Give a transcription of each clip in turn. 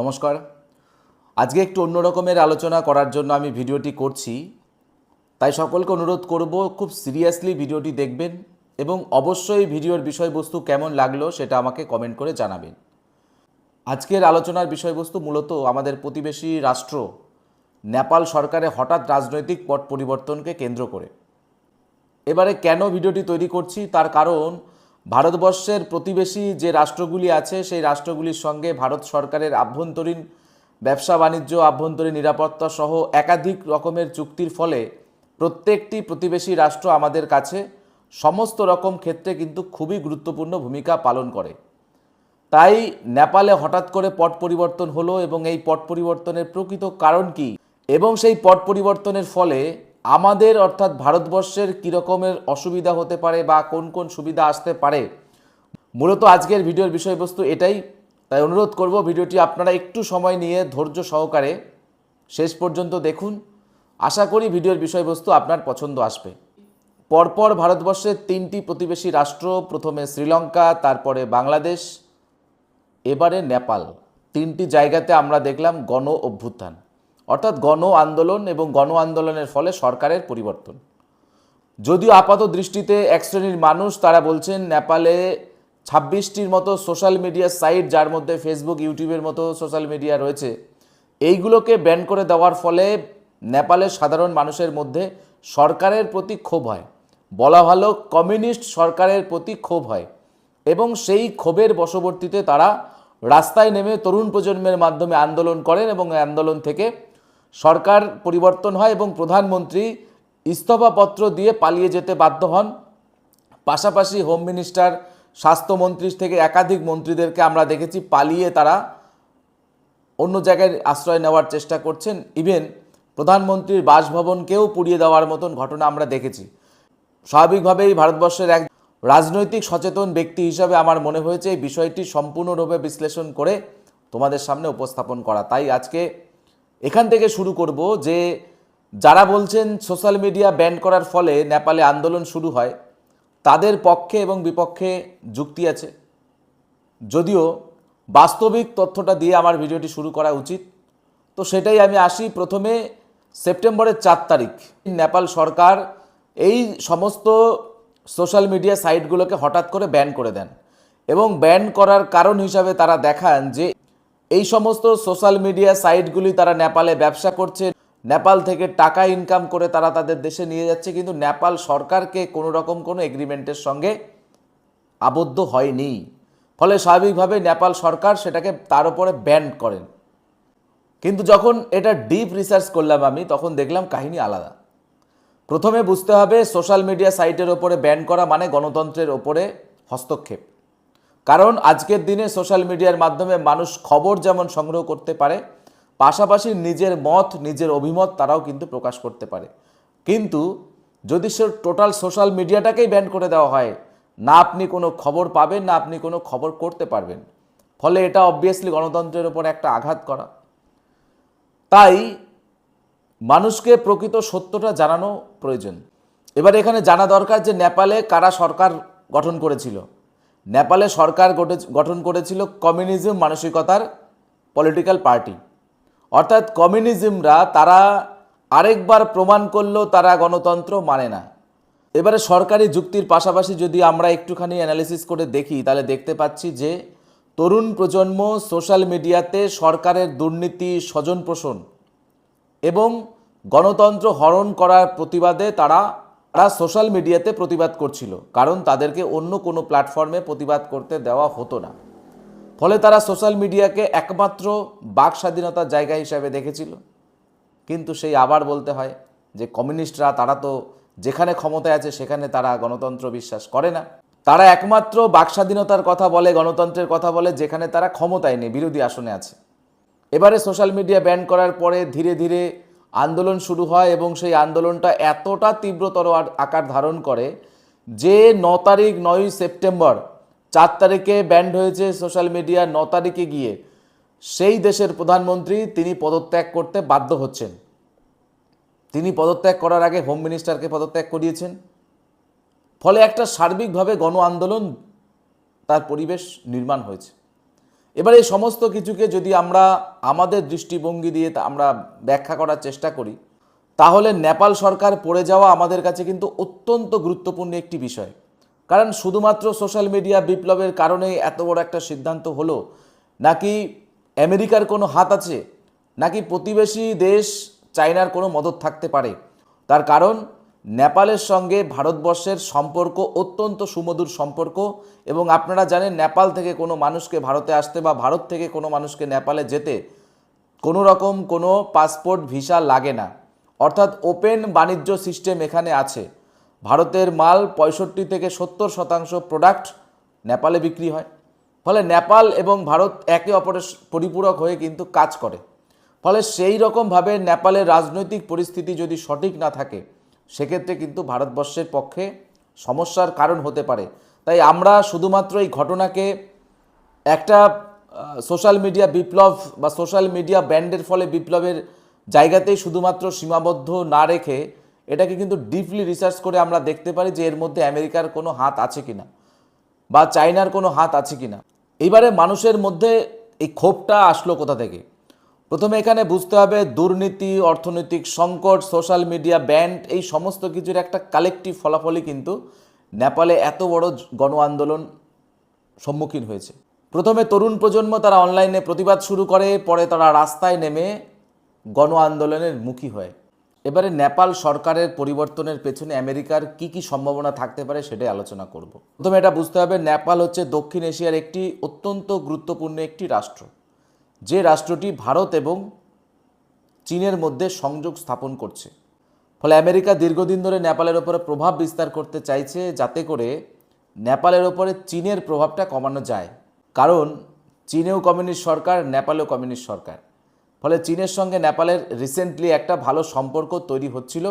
নমস্কার। আজকে একটু অন্য রকমের আলোচনা করার জন্য আমি ভিডিওটি করছি। তাই সকলকে অনুরোধ করব, খুব সিরিয়াসলি ভিডিওটি দেখবেন এবং অবশ্যই ভিডিওর বিষয়বস্তু কেমন লাগল সেটা আমাকে কমেন্ট করে জানাবেন। আজকের আলোচনার বিষয়বস্তু মূলত আমাদের প্রতিবেশী রাষ্ট্র, নেপাল সরকারে হঠাৎ রাজনৈতিক পট পরিবর্তনকে কেন্দ্র করে। এবারে কেন ভিডিওটি তৈরি করছি তার কারণ ভারতবর্ষের প্রতিবেশী যে রাষ্ট্রগুলি আছে, সেই রাষ্ট্রগুলির সঙ্গে ভারত সরকারের আভ্যন্তরীণ ব্যবসা বাণিজ্য, আভ্যন্তরীণ নিরাপত্তা সহ একাধিক রকমের চুক্তির ফলে প্রত্যেকটি প্রতিবেশী রাষ্ট্র আমাদের কাছে সমস্ত রকম ক্ষেত্রে কিন্তু খুবই গুরুত্বপূর্ণ ভূমিকা পালন করে। তাই নেপালে হঠাৎ করে পট পরিবর্তন হলো এবং এই পট পরিবর্তনের প্রকৃত কারণ কি? এবং সেই পট পরিবর্তনের ফলে আমাদের অর্থাৎ ভারতবর্ষের কী রকমের অসুবিধা হতে পারে বা কোন কোন সুবিধা আসতে পারে? মূলত আজকের ভিডিওর বিষয়বস্তু এটাই। তাই অনুরোধ করব ভিডিওটি আপনারা একটু সময় নিয়ে ধৈর্য সহকারে শেষ পর্যন্ত দেখুন। আশা করি ভিডিওর বিষয়বস্তু আপনার পছন্দ আসবে। পরপর ভারতবর্ষের তিনটি প্রতিবেশী রাষ্ট্র, প্রথমে শ্রীলঙ্কা, তারপরে বাংলাদেশ, এবারে নেপাল। তিনটি জায়গাতে আমরা দেখলাম গণ অভ্যুত্থান। অর্থাৎ গণ আন্দোলন এবং গণ আন্দোলনের ফলে সরকারের পরিবর্তন। যদিও আপাত দৃষ্টিতে এক শ্রেণির মানুষ, তারা বলছেন নেপালে ছাব্বিশটির মতো সোশ্যাল মিডিয়া সাইট, যার মধ্যে ফেসবুক, ইউটিউবের মতো সোশ্যাল মিডিয়া রয়েছে, এইগুলোকে ব্যান করে দেওয়ার ফলে নেপালের সাধারণ মানুষের মধ্যে সরকারের প্রতি ক্ষোভ হয়। বলা ভালো, কমিউনিস্ট সরকারের প্রতি ক্ষোভ হয় এবং সেই ক্ষোভের বশবর্তীতে তারা রাস্তায় নেমে তরুণ প্রজন্মের মাধ্যমে আন্দোলন করেন এবং আন্দোলন থেকে সরকার পরিবর্তন হয় এবং প্রধানমন্ত্রী ইস্তফাপত্র দিয়ে পালিয়ে যেতে বাধ্য হন। পাশাপাশি হোম মিনিস্টার স্বাস্থ্যমন্ত্রী থেকে একাধিক মন্ত্রীদেরকে আমরা দেখেছি পালিয়ে তারা অন্য জায়গায় আশ্রয় নেওয়ার চেষ্টা করছেন। ইভেন প্রধানমন্ত্রীর বাসভবনকেও পুড়িয়ে দেওয়ার মতন ঘটনা আমরা দেখেছি। স্বাভাবিকভাবেই ভারতবর্ষের এক রাজনৈতিক সচেতন ব্যক্তি হিসাবে আমার মনে হয়েছে এই বিষয়টি সম্পূর্ণরূপে বিশ্লেষণ করে তোমাদের সামনে উপস্থাপন করা। তাই আজকে এখান থেকে শুরু করব যে যারা বলছেন সোশ্যাল মিডিয়া ব্যান করার ফলে নেপালে আন্দোলন শুরু হয়, তাদের পক্ষে এবং বিপক্ষে যুক্তি আছে। যদিও বাস্তবিক তথ্যটা দিয়ে আমার ভিডিওটি শুরু করা উচিত। তো সেটাই আমি আসি প্রথমে সেপ্টেম্বরের চার তারিখ। নেপাল সরকার এই সমস্ত সোশ্যাল মিডিয়া সাইটগুলোকে হঠাৎ করে ব্যান করে দেন এবং ব্যান করার কারণ হিসাবে তারা দেখান যে এই সমস্ত সোশ্যাল মিডিয়া সাইটগুলি তারা নেপালে ব্যবসা করছে। নেপাল থেকে টাকা ইনকাম করে তারা তাদের দেশে নিয়ে যাচ্ছে, কিন্তু নেপাল সরকারকে কোনো রকম কোনো এগ্রিমেন্টের সঙ্গে আবদ্ধ হয়নি। ফলে স্বাভাবিকভাবে নেপাল সরকার সেটাকে তার উপরে ব্যান করেন। কিন্তু যখন এটা ডিপ রিসার্চ করলাম আমি, তখন দেখলাম কাহিনী আলাদা। প্রথমে বুঝতে হবে, সোশ্যাল মিডিয়া সাইটের ওপরে ব্যান করা মানে গণতন্ত্রের ওপরে হস্তক্ষেপ। কারণ আজকের দিনে সোশ্যাল মিডিয়ার মাধ্যমে মানুষ খবর যেমন সংগ্রহ করতে পারে, পাশাপাশি নিজের মত, নিজের অভিমত তারাও কিন্তু প্রকাশ করতে পারে। কিন্তু যদি সে টোটাল সোশ্যাল মিডিয়াটাকেই ব্যান করে দেওয়া হয়, না আপনি কোনো খবর পাবেন, না আপনি কোনো খবর করতে পারবেন। ফলে এটা অবভিয়াসলি গণতন্ত্রের ওপর একটা আঘাত করা। তাই মানুষকে প্রকৃত সত্যটা জানানো প্রয়োজন। এবার এখানে জানা দরকার যে নেপালে কারা সরকার গঠন করেছিল। নেপালে সরকার গঠে- গঠন করেছিল কমিউনিজম মানসিকতার পলিটিক্যাল পার্টি অর্থাৎ কমিউনিজমরা তারা আরেকবার প্রমাণ করল তারা গণতন্ত্র মানে না। এবারে সরকারি যুক্তির পাশাপাশি যদি আমরা একটুখানি অ্যানালিসিস করে দেখি, তাহলে দেখতে পাচ্ছি যে তরুণ প্রজন্ম সোশ্যাল মিডিয়াতে সরকারের দুর্নীতি স্বজন পোষণ এবং গণতন্ত্র হরণ করার প্রতিবাদে তারা তারা সোশ্যাল মিডিয়াতে প্রতিবাদ করছিল, কারণ তাদেরকে অন্য কোনো প্ল্যাটফর্মে প্রতিবাদ করতে দেওয়া হতো না। ফলে তারা সোশ্যাল মিডিয়াকে একমাত্র বাক স্বাধীনতার জায়গা হিসাবে দেখেছিল। কিন্তু সেই আবার বলতে হয় যে, কমিউনিস্টরা, তারা তো যেখানে ক্ষমতায় আছে, সেখানে তারা গণতন্ত্র বিশ্বাস করে না। তারা একমাত্র বাক স্বাধীনতার কথা বলে, গণতন্ত্রের কথা বলে, যেখানে তারা ক্ষমতায় নেই, বিরোধী আসনে আছে। এবারে সোশ্যাল মিডিয়া ব্যান করার পরে ধীরে ধীরে আন্দোলন শুরু হয় এবং সেই আন্দোলনটা এতটা তীব্রতর আকার ধারণ করে যে ন তারিখ নয়ই সেপ্টেম্বর চার তারিখে ব্যান্ড হয়েছে সোশ্যাল মিডিয়া ন তারিখে গিয়ে। সেই দেশের প্রধানমন্ত্রী তিনি পদত্যাগ করতে বাধ্য হচ্ছেন। তিনি পদত্যাগ করার আগে হোম মিনিস্টারকে পদত্যাগ করিয়েছেন। ফলে একটা সার্বিকভাবে গণ আন্দোলন তার পরিবেশ নির্মাণ হয়েছে। এবার এই সমস্ত কিছুকে যদি আমরা আমাদের দৃষ্টিভঙ্গি দিয়ে আমরা ব্যাখ্যা করার চেষ্টা করি, তাহলে নেপাল সরকার পড়ে যাওয়া আমাদের কাছে কিন্তু অত্যন্ত গুরুত্বপূর্ণ একটি বিষয়। কারণ শুধুমাত্র সোশ্যাল মিডিয়া বিপ্লবের কারণে এত বড় একটা সিদ্ধান্ত হলো, নাকি আমেরিকার কোনো হাত আছে, নাকি প্রতিবেশী দেশ চায়নার কোনো মদত থাকতে পারে। তার কারণ নেপালের সঙ্গে ভারতবর্ষের সম্পর্ক অত্যন্ত সুমধুর সম্পর্ক এবং আপনারা জানেন নেপাল থেকে কোনো মানুষকে ভারতে আসতে বা ভারত থেকে কোনো মানুষকে নেপালে যেতে কোনো রকম কোনো পাসপোর্ট, ভিসা লাগে না। অর্থাৎ ওপেন বাণিজ্য সিস্টেম এখানে আছে। ভারতের মাল পঁয়ষট্টি থেকে সত্তর শতাংশ প্রোডাক্ট নেপালে বিক্রি হয়। ফলে নেপাল এবং ভারত একে অপরের পরিপূরক হয়ে কিন্তু কাজ করে। ফলে সেই রকমভাবে নেপালের রাজনৈতিক পরিস্থিতি যদি সঠিক না থাকে সেক্ষেত্রে কিন্তু ভারতবর্ষের পক্ষে সমস্যার কারণ হতে পারে। তাই আমরা শুধুমাত্র এই ঘটনাকে একটা সোশ্যাল মিডিয়া বিপ্লব বা সোশ্যাল মিডিয়া ব্যান্ডের ফলে বিপ্লবের জায়গাতেই শুধুমাত্র সীমাবদ্ধ না রেখে এটাকে কিন্তু ডিপলি রিসার্চ করে আমরা দেখতে পারি যে এর মধ্যে আমেরিকার কোনো হাত আছে কিনা বা চায়নার কোনো হাত আছে কিনা। এইবারে মানুষের মধ্যে এই ক্ষোভটা আসলো কোথা থেকে? প্রথমে এখানে বুঝতে হবে দুর্নীতি, অর্থনৈতিক সংকট সোশ্যাল মিডিয়া ব্যান্ড এই সমস্ত কিছুর একটা কালেকটিভ ফলাফলই কিন্তু নেপালে এত বড় গণ আন্দোলন সম্মুখীন হয়েছে। প্রথমে তরুণ প্রজন্ম তারা অনলাইনে প্রতিবাদ শুরু করে, পরে তারা রাস্তায় নেমে গণ আন্দোলনের মুখী হয়। এবারে নেপাল সরকারের পরিবর্তনের পেছনে আমেরিকার কি কি সম্ভাবনা থাকতে পারে সেটাই আলোচনা করব। প্রথমে এটা বুঝতে হবে, নেপাল হচ্ছে দক্ষিণ এশিয়ার একটি অত্যন্ত গুরুত্বপূর্ণ একটি রাষ্ট্র। যে রাষ্ট্রটি ভারত এবং চীনের মধ্যে সংযোগ স্থাপন করছে। ফলে আমেরিকা দীর্ঘদিন ধরে নেপালের ওপরে প্রভাব বিস্তার করতে চাইছে যাতে করে নেপালের ওপরে চীনের প্রভাবটা কমানো যায়। কারণ চীনেও কমিউনিস্ট সরকার, নেপালেও কমিউনিস্ট সরকার। ফলে চীনের সঙ্গে নেপালের রিসেন্টলি একটা ভালো সম্পর্ক তৈরি হচ্ছিল,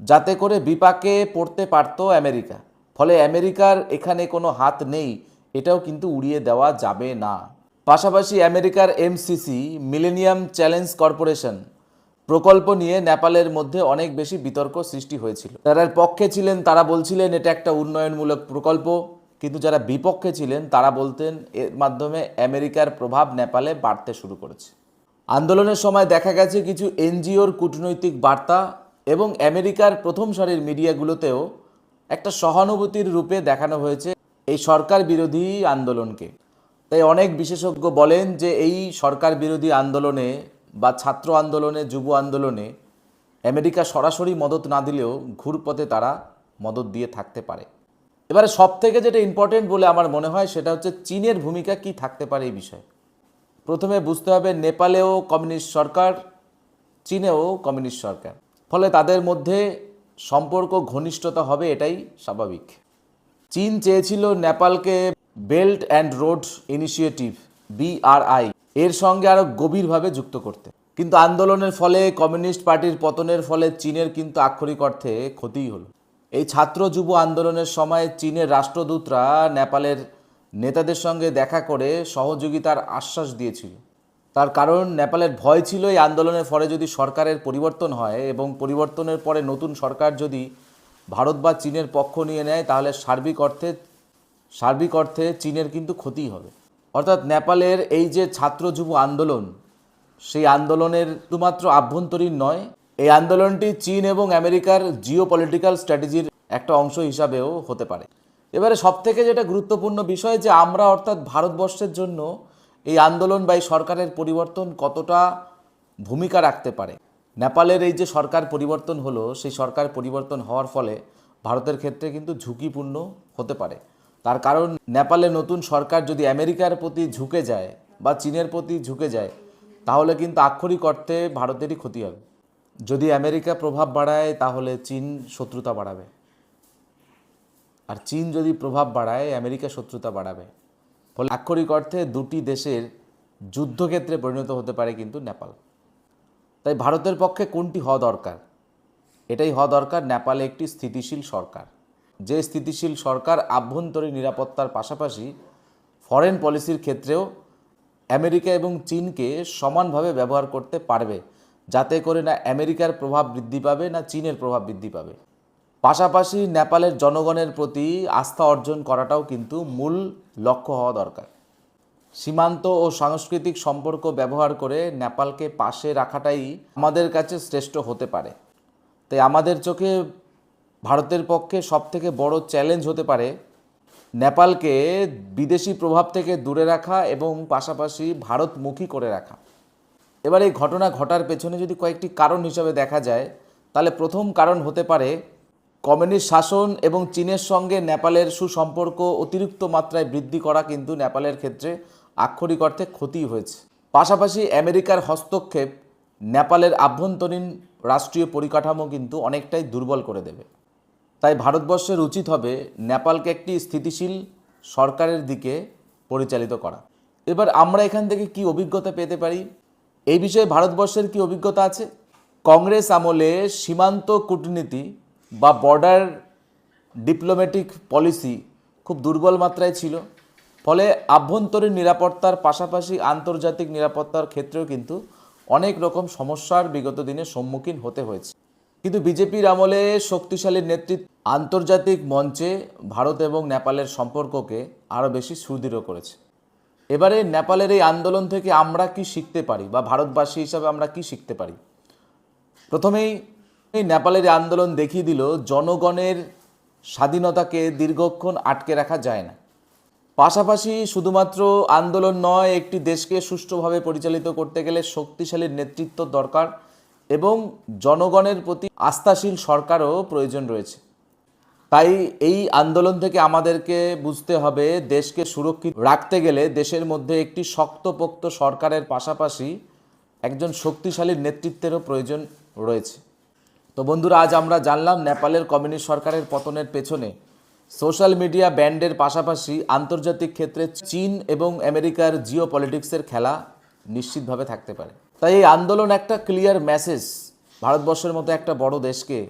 যাতে করে বিপাকে পড়তে পারত আমেরিকা। ফলে আমেরিকার এখানে কোনো হাত নেই, এটাও কিন্তু উড়িয়ে দেওয়া যাবে না। পাশাপাশি আমেরিকার এমসিসি, মিলেনিয়াম চ্যালেঞ্জ কর্পোরেশন প্রকল্প নিয়ে নেপালের মধ্যে অনেক বেশি বিতর্ক সৃষ্টি হয়েছিল। যারা পক্ষে ছিলেন, তারা বলছিলেন এটা একটা উন্নয়নমূলক প্রকল্প, কিন্তু যারা বিপক্ষে ছিলেন, তারা বলতেন এর মাধ্যমে আমেরিকার প্রভাব নেপালে বাড়তে শুরু করেছে। আন্দোলনের সময় দেখা গেছে কিছু এনজিওর কূটনৈতিক বার্তা এবং আমেরিকার প্রথম সারির মিডিয়াগুলোতেও একটা সহানুভূতির রূপে দেখানো হয়েছে এই সরকার বিরোধী আন্দোলনকে। তাই অনেক বিশেষজ্ঞ বলেন যে এই সরকার বিরোধী আন্দোলনে বা ছাত্র আন্দোলনে, যুব আন্দোলনে আমেরিকা সরাসরি মদত না দিলেও ঘুরপথে তারা মদত দিয়ে থাকতে পারে। এবারে সব থেকে যেটা ইম্পর্টেন্ট বলে আমার মনে হয় সেটা হচ্ছে চীনের ভূমিকা কি থাকতে পারে এই বিষয়ে। প্রথমে বুঝতে হবে নেপালেও কমিউনিস্ট সরকার, চীনেও কমিউনিস্ট সরকার। ফলে তাদের মধ্যে সম্পর্ক ঘনিষ্ঠতা হবে এটাই স্বাভাবিক। চীন চেয়েছিল নেপালকে belt and road initiative, BRI, এর সঙ্গে আরও গভীরভাবে যুক্ত করতে। কিন্তু আন্দোলনের ফলে কমিউনিস্ট পার্টির পতনের ফলে চীনের কিন্তু আক্ষরিক অর্থে ক্ষতিই হলো। এই ছাত্র যুব আন্দোলনের সময় চীনের রাষ্ট্রদূতরা নেপালের নেতাদের সঙ্গে দেখা করে সহযোগিতার আশ্বাস দিয়েছিল। তার কারণ, নেপালের ভয় ছিল এই আন্দোলনের ফলে যদি সরকারের পরিবর্তন হয় এবং পরিবর্তনের পরে নতুন সরকার যদি ভারত বা চীনের পক্ষ নিয়ে নেয়, তাহলে সার্বিক অর্থে সার্বিক অর্থে চীনের কিন্তু ক্ষতি হবে। অর্থাৎ নেপালের এই যে ছাত্র যুব আন্দোলন, সেই আন্দোলনের শুধুমাত্র আভ্যন্তরীণ নয়, এই আন্দোলনটি চীন এবং আমেরিকার জিও পলিটিক্যাল স্ট্র্যাটেজির একটা অংশ হিসাবেও হতে পারে। এবারে সবথেকে যেটা গুরুত্বপূর্ণ বিষয় যে আমরা অর্থাৎ ভারতবর্ষের জন্য এই আন্দোলন বা এই সরকারের পরিবর্তন কতটা ভূমিকা রাখতে পারে। নেপালের এই যে সরকার পরিবর্তন হলো, সেই সরকার পরিবর্তন হওয়ার ফলে ভারতের ক্ষেত্রে কিন্তু ঝুঁকিপূর্ণ হতে পারে। তার কারণ, নেপালে নতুন সরকার যদি আমেরিকার প্রতি ঝুঁকে যায় বা চীনের প্রতি ঝুঁকে যায়, তাহলে কিন্তু আক্ষরিক অর্থে ভারতেরই ক্ষতি হবে। যদি আমেরিকা প্রভাব বাড়ায়, তাহলে চীন শত্রুতা বাড়াবে। আর চীন যদি প্রভাব বাড়ায়, আমেরিকা শত্রুতা বাড়াবে। ফলে আক্ষরিক অর্থে দুটি দেশের যুদ্ধক্ষেত্রে পরিণত হতে পারে কিন্তু নেপাল। তাই ভারতের পক্ষে কোনটি হওয়া দরকার? এটাই হওয়া দরকার, নেপালে একটি স্থিতিশীল সরকার। যে স্থিতিশীল সরকার আভ্যন্তরীণ নিরাপত্তার পাশাপাশি ফরেন পলিসির ক্ষেত্রেও আমেরিকা এবং চীনকে সমানভাবে ব্যবহার করতে পারবে, যাতে করে না আমেরিকার প্রভাব বৃদ্ধি পাবে না চীনের প্রভাব বৃদ্ধি পাবে। পাশাপাশি নেপালের জনগণের প্রতি আস্থা অর্জন করাটাও কিন্তু মূল লক্ষ্য হওয়া দরকার। সীমান্ত ও সাংস্কৃতিক সম্পর্ক ব্যবহার করে নেপালকে পাশে রাখাটাই আমাদের কাছে শ্রেষ্ঠ হতে পারে। তাই আমাদের চোখে ভারতের পক্ষে সবথেকে বড় চ্যালেঞ্জ হতে পারে নেপালকে বিদেশি প্রভাব থেকে দূরে রাখা এবং পাশাপাশি ভারতমুখী করে রাখা। এবার এই ঘটনা ঘটার পেছনে যদি কয়েকটি কারণ হিসাবে দেখা যায়, তাহলে প্রথম কারণ হতে পারে কমিউনিস্ট শাসন এবং চীনের সঙ্গে নেপালের সুসম্পর্ক অতিরিক্ত মাত্রায় বৃদ্ধি করা কিন্তু নেপালের ক্ষেত্রে আক্ষরিক অর্থে ক্ষতি হয়েছে। পাশাপাশি আমেরিকার হস্তক্ষেপ নেপালের আভ্যন্তরীণ রাষ্ট্রীয় পরিকাঠামো কিন্তু অনেকটাই দুর্বল করে দেবে। তাই ভারতবর্ষের উচিত হবে নেপালকে একটি স্থিতিশীল সরকারের দিকে পরিচালিত করা। এবার আমরা এখান থেকে কি অভিজ্ঞতা পেতে পারি? এই বিষয়ে ভারতবর্ষের কি অভিজ্ঞতা আছে? কংগ্রেস আমলে সীমান্ত কূটনীতি বা বর্ডার ডিপ্লোম্যাটিক পলিসি খুব দুর্বল মাত্রায় ছিল। ফলে আভ্যন্তরীণ নিরাপত্তার পাশাপাশি আন্তর্জাতিক নিরাপত্তার ক্ষেত্রেও কিন্তু অনেক রকম সমস্যার বিগত দিনে সম্মুখীন হতে হয়েছে। কিন্তু বিজেপির আমলে শক্তিশালী নেতৃত্ব আন্তর্জাতিক মঞ্চে ভারত এবং নেপালের সম্পর্ককে আরও বেশি সুদৃঢ় করেছে। এবারে নেপালের এই আন্দোলন থেকে আমরা কি শিখতে পারি বা ভারতবাসী হিসাবে আমরা কি শিখতে পারি? প্রথমেই এই নেপালের আন্দোলন দেখিয়ে দিল, জনগণের স্বাধীনতাকে দীর্ঘক্ষণ আটকে রাখা যায় না। পাশাপাশি শুধুমাত্র আন্দোলন নয়, একটি দেশকে সুষ্ঠুভাবে পরিচালিত করতে গেলে শক্তিশালী নেতৃত্ব দরকার। এবং জনগণের প্রতি আস্থাশীল সরকারও প্রয়োজন রয়েছে। তাই এই আন্দোলন থেকে আমাদেরকে বুঝতে হবে, দেশকে সুরক্ষিত রাখতে গেলে দেশের মধ্যে একটি শক্তপোক্ত সরকারের পাশাপাশি একজন শক্তিশালী নেতৃত্বেরও প্রয়োজন রয়েছে। তো বন্ধুরা, আজ আমরা জানলাম নেপালের কমিউনিস্ট সরকারের পতনের পেছনে সোশ্যাল মিডিয়া ব্যান্ডের পাশাপাশি আন্তর্জাতিক ক্ষেত্রে চীন এবং আমেরিকার জিও পলিটিক্সের খেলা নিশ্চিতভাবে থাকতে পারে। তাই এই আন্দোলন একটা ক্লিয়ার মেসেজ ভারতবর্ষের মতো একটা বড় দেশকে।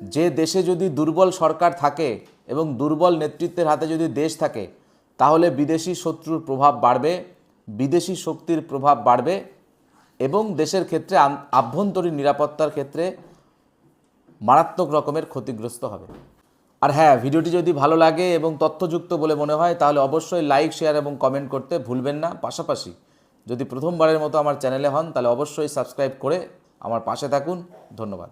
যে দেশে যদি দুর্বল সরকার থাকে এবং দুর্বল নেতৃত্বের হাতে যদি দেশ থাকে, তাহলে বিদেশি শত্রুর প্রভাব বাড়বে, বিদেশি শক্তির প্রভাব বাড়বে এবং দেশের ক্ষেত্রে আভ্যন্তরীণ নিরাপত্তার ক্ষেত্রে মারাত্মক রকমের ক্ষতিগ্রস্ত হবে। আর হ্যাঁ ভিডিওটি যদি ভালো লাগে এবং তথ্যযুক্ত বলে মনে হয়, তাহলে অবশ্যই লাইক শেয়ার এবং কমেন্ট করতে ভুলবেন না। পাশাপাশি যদি প্রথমবারের মতো আমার চ্যানেলে হন তাহলে অবশ্যই সাবস্ক্রাইব করে আমার পাশে থাকুন। ধন্যবাদ।